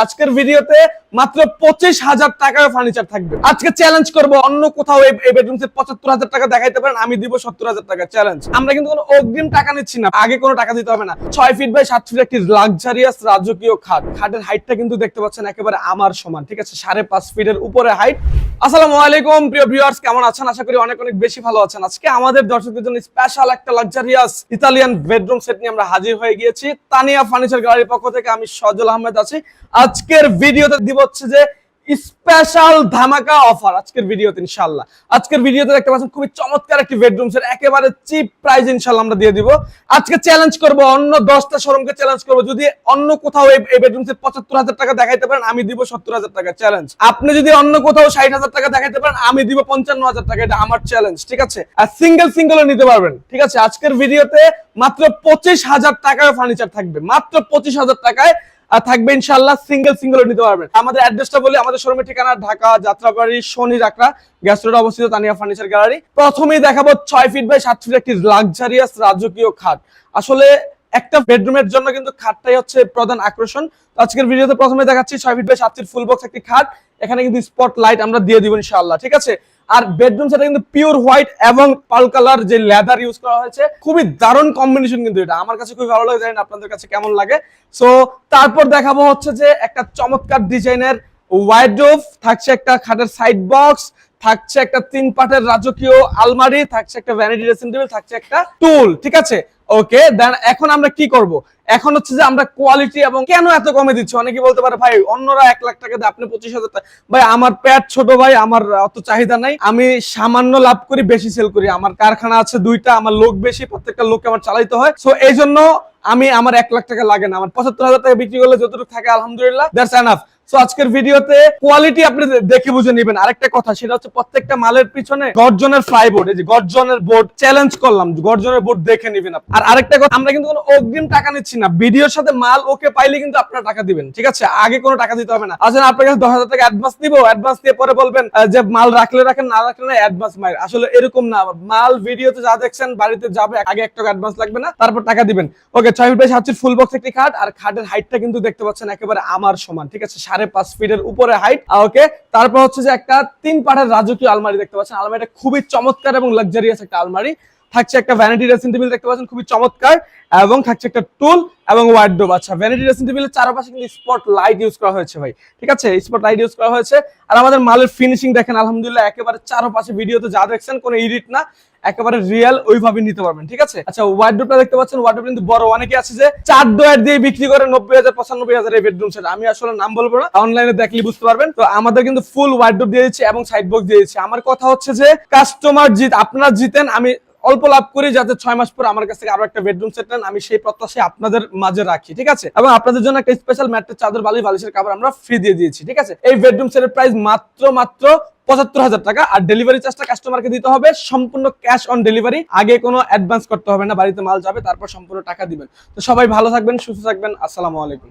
আজকের ভিডিওতে মাত্র পঁচিশ হাজার টাকার ফার্নিচার থাকবে। আজকে চ্যালেঞ্জ করব অন্য কোথাও এই বেডরুম পঁচাত্তর হাজার টাকা দেখাইতে পারেন, আমি দিব সত্তর হাজার টাকা চ্যালেঞ্জ আমরা কিন্তু কোনো অগ্রিম টাকা নিচ্ছি না, আগে কোনো টাকা দিতে হবে না। ছয় ফিট বাই সাত ফিট একটি লাক্সারিয়াস রাজকীয় খাট। খাটের হাইটটা কিন্তু দেখতে পাচ্ছেন একেবারে আমার সমান, ঠিক আছে? সাড়ে পাঁচ ফিটের উপরে হাইট আসসালামু আলাইকুম, প্রিয় ভিউয়ার্স কেমন আছেন? আশা করি অনেক অনেক বেশি ভালো আছেন। আজকে আমাদের দর্শকদের জন্য স্পেশাল একটা লাক্সারিয়াস ইতালিয়ান বেডরুম সেট নিয়ে আমরা হাজির হয়ে গিয়েছি। তানিয়া ফার্নিচার গ্যালারির পক্ষ থেকে আমি সজল আহমেদ আছি। আজকের ভিডিওতে দিব হচ্ছে যে স্পেশাল ধামাকা অফার আজকের ভিডিওতে ইনশাআল্লাহ। আজকের ভিডিওতে দেখতে পাচ্ছেন খুবই চমৎকার একটি বেডরুম সেট একেবারে চিপ প্রাইস ইনশাআল্লাহ আমরা দিয়ে দিব। আজকে চ্যালেঞ্জ করব, অন্য 10টা শোরুমকে চ্যালেঞ্জ করব। যদি অন্য কোথাও এই এই বেডরুম সেট 75000 টাকা দেখাইতে পারেন, আমি দিব 70000 টাকা চ্যালেঞ্জ আপনি যদি অন্য কোথাও 60000 টাকা দেখাইতে পারেন, আমি দিব 55000 টাকা, এটা আমার চ্যালেঞ্জ ঠিক আছে? আর সিঙ্গেল সিঙ্গেলও নিতে পারবেন, ঠিক আছে? আজকের ভিডিওতে মাত্র 25000 টাকায় ফার্নিচার থাকবে, মাত্র 25000 টাকায় আর থাকবে ইনশাল্লাহ সিঙ্গেল সিঙ্গেল নিতে পারবেন। আমাদের অ্যাড্রেসটা বলি, আমাদের শোরুমের ঠিকানা ঢাকা, যাত্রাবাড়ি, শনি রাকড়া গ্যাস রোড অবস্থিত তানিয়া ফার্নিচার গ্যালারি প্রথমেই দেখাবো ছয় ফিট বাই সাত ফিট একটি লাক্সারিয়াস রাজকীয় খাট। আসলে একটা বেডরুমের জন্য কিন্তু খাটটাই হচ্ছে প্রধান আকর্ষণ। আজকের ভিডিওতে প্রথমে দেখাচ্ছি ছয় ফিট বাই সাত ফিট ফুল বক্স একটি খাট। এখানে কিন্তু স্পট লাইট আমরা দিয়ে দিব ইনশাআল্লাহ, ঠিক আছে? আর বেডরুম সেটা কিন্তু পিওর হোয়াইট এবং পাল কালার যে লেদার ইউজ করা হয়েছে, খুবই দারুণ কম্বিনেশন কিন্তু এটা। আমার কাছে খুবই ভালো লাগে জানেন আপনাদের কাছে কেমন লাগে। সো তারপর দেখাবো হচ্ছে যে একটা চমৎকার ডিজাইনের ওয়াইড্রোভ থাকছে একটা খাটের সাইড বক্স থাকছে একটা তিন পাটের রাজকীয় আলমারি, থাকছে একটা ভ্যানিটি ড্রেসিং টেবিল থাকছে একটা টুল ঠিক আছে? ওকে দেন এখন আমরা কি করব? এখন হচ্ছে যে আমরা কোয়ালিটি এবং কেন এত কমে দিচ্ছি? অনেকে বলতে পারে, ভাই, অন্যরা এক লাখ টাকা দিয়ে, আপনি পঁচিশ হাজার টাকা ভাই, আমার প্যাট ছোট ভাই, আমার অত চাহিদা নাই। আমি সামান্য লাভ করি, বেশি সেল করি। আমার কারখানা আছে দুইটা, আমার লোক বেশি, প্রত্যেকটা লোককে আমার চালাইতে হয়। সো এই জন্য আমি আমার এক লাখ টাকা লাগে না। আমার পঁচাত্তর হাজার টাকা বিক্রি করলে যতটুকু থাকে, আলহামদুলিল্লাহ দ্যাটস এনাফ আজকের ভিডিওতে কোয়ালিটি আপনি দেখে বুঝে নেবেন। আরেকটা কথা, সেটা হচ্ছে প্রত্যেকটা মালের পিছনে গর্জনের ফ্লাইবোর্ড এই যে গর্জনের বোর্ড চ্যালেঞ্জ করলাম, গর্জনের বোর্ড দেখে নেবেন আর আরেকটা কথা, আমরা কিন্তু কোনো অগ্রিম টাকা নিচ্ছি না। ভিডিওর সাথে মাল ওকে পাইলে কিন্তু আপনারা টাকা দিবেন, ঠিক আছে? আগে কোনো টাকা দিতে হবে না। আসলে আপনার কাছে দশ হাজার টাকা অ্যাডভান্স অ্যাডভান্স দিয়ে পরে বলবেন যে মাল রাখলে রাখেন, না রাখলে না অ্যাডভান্স আসলে এরকম না, মাল ভিডিওতে যা দেখছেন, বাড়িতে যাবে, আগে এক টাকা অ্যাডভান্স লাগবে না, তারপর টাকা দিবেন। ওকে ছয় ফুল বক্স একটি খাট, আর খাটের হাইটটা কিন্তু দেখতে পাচ্ছেন একেবারে আমার সমান, ঠিক আছে? সাড়ে পাঁচ ফিটের উপরে হাইট ওকে তারপর হচ্ছে যে একটা তিন পাঠের রাজকীয় আলমারি দেখতে পাচ্ছেন। আলমারিটা খুবই চমৎকার এবং লাক্সারিয়াস একটা আলমারি। থাকছে একটা ভ্যানিটি ড্রেসিং টেবিল দেখতে পাচ্ছেন, খুবই চমৎকার, এবং থাকছে একটা টুল এবং ওয়ার্ডরোব আচ্ছা ভ্যানিটি ড্রেসিং টেবিলের চারপাশে কিন্তু স্পট লাইট ইউজ করা হয়েছে ভাই, ঠিক আছে? স্পট লাইট ইউজ করা হয়েছে। আর আমাদের মালের ফিনিশিং দেখেন, আলহামদুলিল্লাহ, একেবারে চারপাশে ভিডিওতে যা দেখছেন, কোনো এডিট না, একেবারে রিয়েল ওইভাবে নিতে পারবেন, ঠিক আছে? আচ্ছা ওয়ার্ডরোবটা দেখতে পাচ্ছেন ওয়ার্ডরোব কিন্তু বড়, অনেকে আছে যে চার ডোয়ার দিয়ে বিক্রি করে নব্বই হাজার, পঁচানব্বই হাজার এই বেডরুম সেট আমি আসলে নাম বলব না অনলাইনে দেখলে বুঝতে পারবেন। তো আমাদের কিন্তু ফুল ওয়ার্ডরোব দিয়ে দিচ্ছি এবং সাইড বক্স দিয়ে দিচ্ছি। আমার কথা হচ্ছে যে কাস্টমার জিত, আপনারা জিতেন, আমি অল্প লাভ করি যাতে ছয় মাস পর আমার কাছ থেকে আরও একটা বেডরুম সেট নেন, আমি সেই প্রত্যাশায় আপনাদের মাঝে রাখি, ঠিক আছে? এবং আপনাদের জন্য একটা স্পেশাল ম্যাট্রেস চাদর, বালি, বালিশের কাপড় আমরা ফ্রি দিয়ে দিয়েছি, ঠিক আছে? এই বেডরুম সেটের প্রাইস মাত্র মাত্র পঁচাত্তর হাজার টাকা আর ডেলিভারি চার্জটা কাস্টমারকে দিতে হবে, সম্পূর্ণ ক্যাশ অন ডেলিভারি আগে কোনো অ্যাডভান্স করতে হবে না, বাড়িতে মাল যাবে, তারপর সম্পূর্ণ টাকা দিবেন। তো সবাই ভালো থাকবেন, সুস্থ থাকবেন, আসসালামু আলাইকুম।